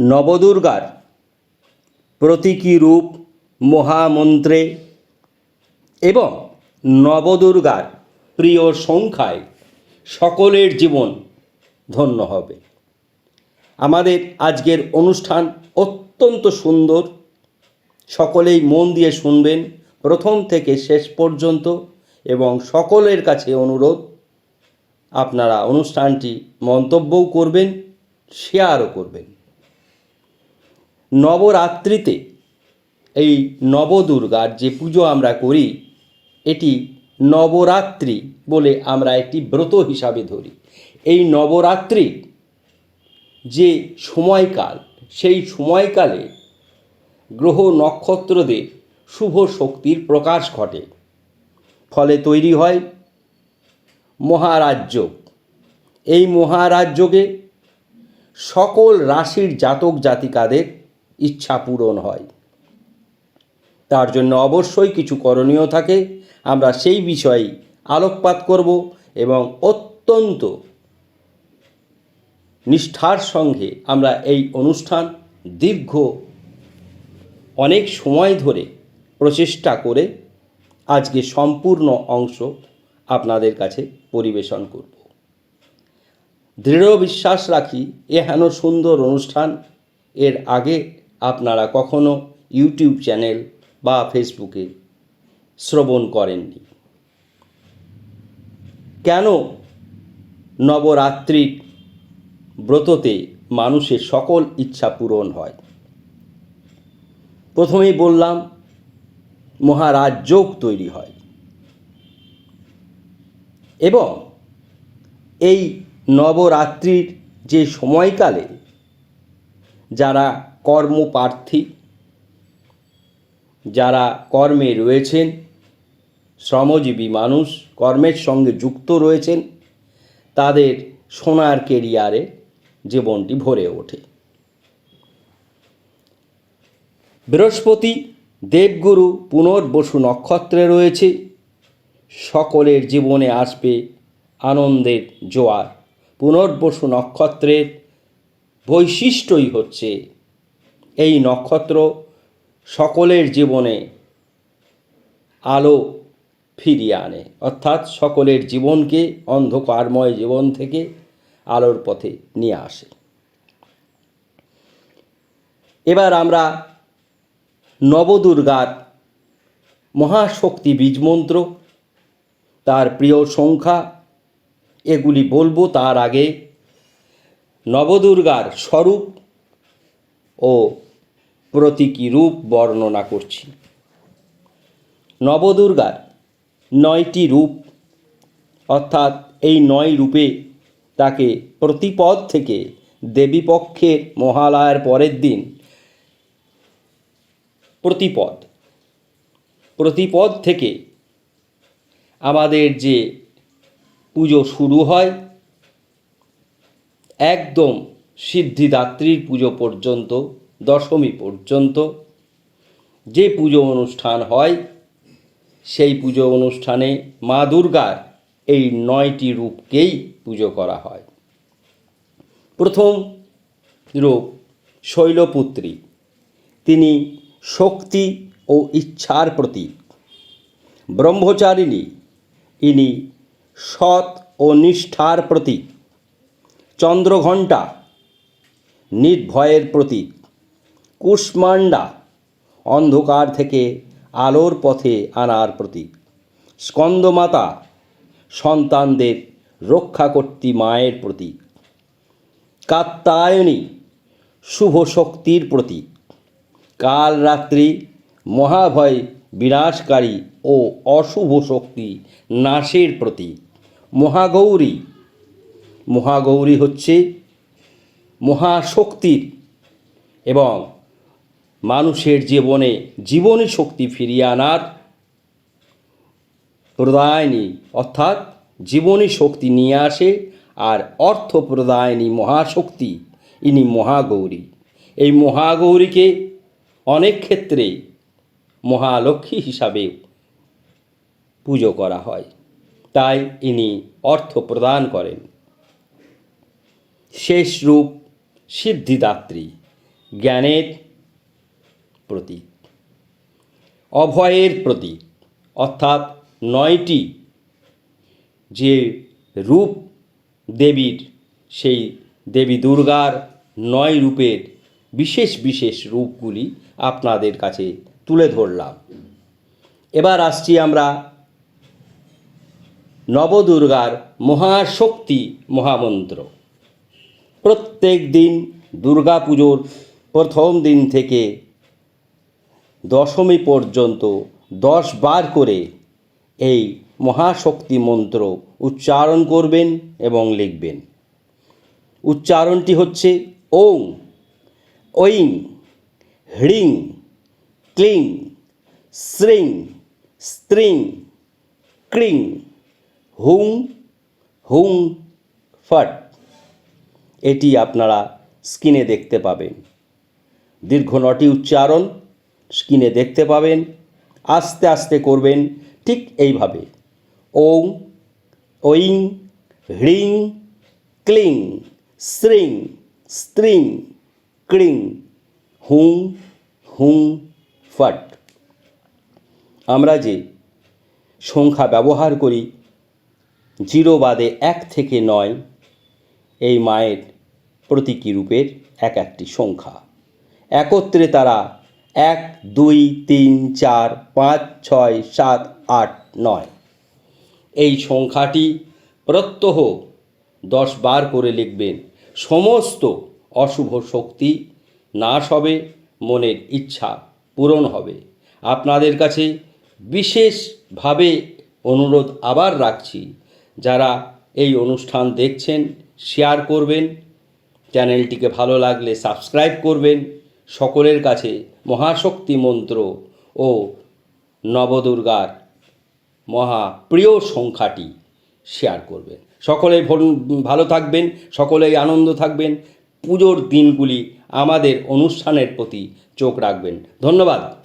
নবদুর্গার প্রতীকী রূপ মহামন্ত্রে এবং নবদুর্গার প্রিয় সংখ্যায় সকলের জীবন ধন্য হবে। আমাদের আজকের অনুষ্ঠান অত্যন্ত সুন্দর। সকলেই মন দিয়ে শুনবেন প্রথম থেকে শেষ পর্যন্ত এবং সকলের কাছে অনুরোধ, আপনারা অনুষ্ঠানটি মন্তব্যও করবেন, শেয়ারও করবেন। নবরাত্রিতে, এই নবদুর্গার যে পুজো আমরা করি, এটি নবরাত্রি বলে আমরা একটি ব্রত হিসাবে ধরি। এই নবরাত্রি যে সময়কাল, সেই সময়কালে গ্রহ নক্ষত্রদের শুভ শক্তির প্রকাশ ঘটে। ফলে তৈরি হয় মহারাজ্য। এই মহারাজ্যকে সকল রাশির জাতক জাতিকাদের ইচ্ছা পূরণ হয়। তার জন্য অবশ্যই কিছু করণীয় থাকে। আমরা সেই বিষয়ে আলোকপাত করব এবং অত্যন্ত নিষ্ঠার সঙ্গে আমরা এই অনুষ্ঠান দীর্ঘ অনেক সময় ধরে প্রচেষ্টা করে আজকে সম্পূর্ণ অংশ আপনাদের কাছে পরিবেশন করব। দৃঢ় বিশ্বাস রাখি, এ হেন সুন্দর অনুষ্ঠান। এর আগে আপনারা কখনো ইউটিউব চ্যানেল বা ফেসবুকে শ্রবণ করেননি। কেন নবরাত্রির ব্রততে মানুষের সকল ইচ্ছা পূরণ হয়? প্রথমেই বললাম, মহারাজ যোগ তৈরি হয়। এবং এই নবরাত্রির যে সময়কালে যারা কর্মপ্রার্থী যারা কর্মে রয়েছেন, শ্রমজীবী মানুষ, কর্মের সঙ্গে যুক্ত রয়েছেন, তাদের সোনার কেরিয়ারে জীবনটি ভরে ওঠে। বৃহস্পতি দেবগুরু পুনর্বসু নক্ষত্রে রয়েছে। সকলের জীবনে আসবে আনন্দের জোয়ার। পুনর্বসু নক্ষত্রের বৈশিষ্ট্যই হচ্ছে এই নক্ষত্র সকলের জীবনে আলো ফিরিয়ে আনে। অর্থাৎ সকলের জীবনকে অন্ধকারময় জীবন থেকে আলোর পথে নিয়ে আসে। এবার আমরা নবদুর্গার মহাশক্তি বীজমন্ত্র, তার প্রিয় সংখ্যা এগুলি বলব। তার আগে নবদুর্গার স্বরূপ ও প্রতীকী রূপ বর্ণনা করছি। নবদুর্গার নয়টি রূপ, অর্থাৎ এই নয় রূপে তাকে প্রতিপদ থেকে দেবীপক্ষের মহালয়ার পরের দিন প্রতিপদ। প্রতিপদ থেকে আমাদের যে পুজো শুরু হয়, একদম সিদ্ধিদাত্রীর পুজো পর্যন্ত দশমী পর্যন্ত যে পুজো অনুষ্ঠান হয়, সেই পুজো অনুষ্ঠানে মা দুর্গার এই নয়টি রূপকেই পুজো করা হয়। প্রথম রূপ শৈলপুত্রী। তিনি শক্তি ও ইচ্ছার প্রতীক। ব্রহ্মচারিণী। ইনি সৎ ও নিষ্ঠার প্রতীক। চন্দ্রঘণ্টা। নির্ভয়ের প্রতীক। কুষ্মান্ডা অন্ধকার থেকে আলোর পথে আনার প্রতীক। স্কন্দমাতা সন্তানদের রক্ষা কর্তী মায়ের প্রতীক। কাত্তায়নী শুভ শক্তির প্রতীক। কাল রাত্রি মহাভয় বিনাশকারী ও অশুভ শক্তি নাশের প্রতীক। মহাগৌরী মহাগৌরী হচ্ছে মহাশক্তির এবং মানুষের জীবনে জীবনী শক্তি ফিরিয়ে আনার প্রদায়নী অর্থাৎ জীবনী শক্তি নিয়ে আসে আর অর্থ প্রদায়নী মহাশক্তি, ইনি মহাগৌরী। এই মহাগৌরীকে অনেক ক্ষেত্রে মহালক্ষ্মী হিসাবে পুজো করা হয়। তাই ইনি অর্থ প্রদান করেন। শেষ রূপ সিদ্ধিদাত্রী। জ্ঞানের প্রতীক। অভয়ের প্রতীক, অর্থাৎ নয়টি যে রূপ দেবীর, সেই দেবী দুর্গার নয় রূপের বিশেষ বিশেষ রূপগুলি আপনাদের কাছে তুলে ধরলাম। এবার আসছি আমরা নবদুর্গার মহাশক্তি মহামন্ত্র। প্রত্যেক দিন দুর্গা পুজোর প্রথম দিন থেকে দশমী পর্যন্ত দশ বার করে এই মহাশক্তি মন্ত্র উচ্চারণ করবেন এবং লিখবেন। উচ্চারণটি হচ্ছে ওং, ঐং, হ্রিং, ক্লিং শ্রিং স্ত্রিং, ক্রিং, হুং হুং, ফট। এটি আপনারা স্ক্রিনে দেখতে পাবেন। দীর্ঘ নটি উচ্চারণ স্ক্রিনে দেখতে পাবেন, আস্তে আস্তে করবেন, ঠিক এইভাবে। ওং ঐং হ্রিং, ক্লিং শ্রিং স্ত্রিং ক্রিং হুং হুং, ফট। আমরা যে সংখ্যা ব্যবহার করি, জিরো বাদে এক থেকে নয়, এই মায়ের প্রতীকী রূপের এক একটি সংখ্যা। একত্রে তারা এক, দুই, তিন, চার, পাঁচ, ছয়, সাত, আট, নয়। এই সংখ্যাটি প্রত্যহ দশ বার করে লিখবেন। সমস্ত অশুভ শক্তি নাশ হবে, মনের ইচ্ছা পূরণ হবে। আপনাদের কাছে বিশেষভাবে অনুরোধ আবার রাখছি, যারা এই অনুষ্ঠান দেখছেন শেয়ার করবেন চ্যানেলটিকে ভালো লাগলে সাবস্ক্রাইব করবেন, সকলের কাছে মহাশক্তি মন্ত্র ও নবদুর্গার মহা প্রিয় সংখ্যাটি শেয়ার করবেন। সকলে ভালো থাকবেন, সকলেই আনন্দ থাকবেন। পুজোর দিনগুলি আমাদের অনুষ্ঠানের প্রতি চোখ রাখবেন। ধন্যবাদ।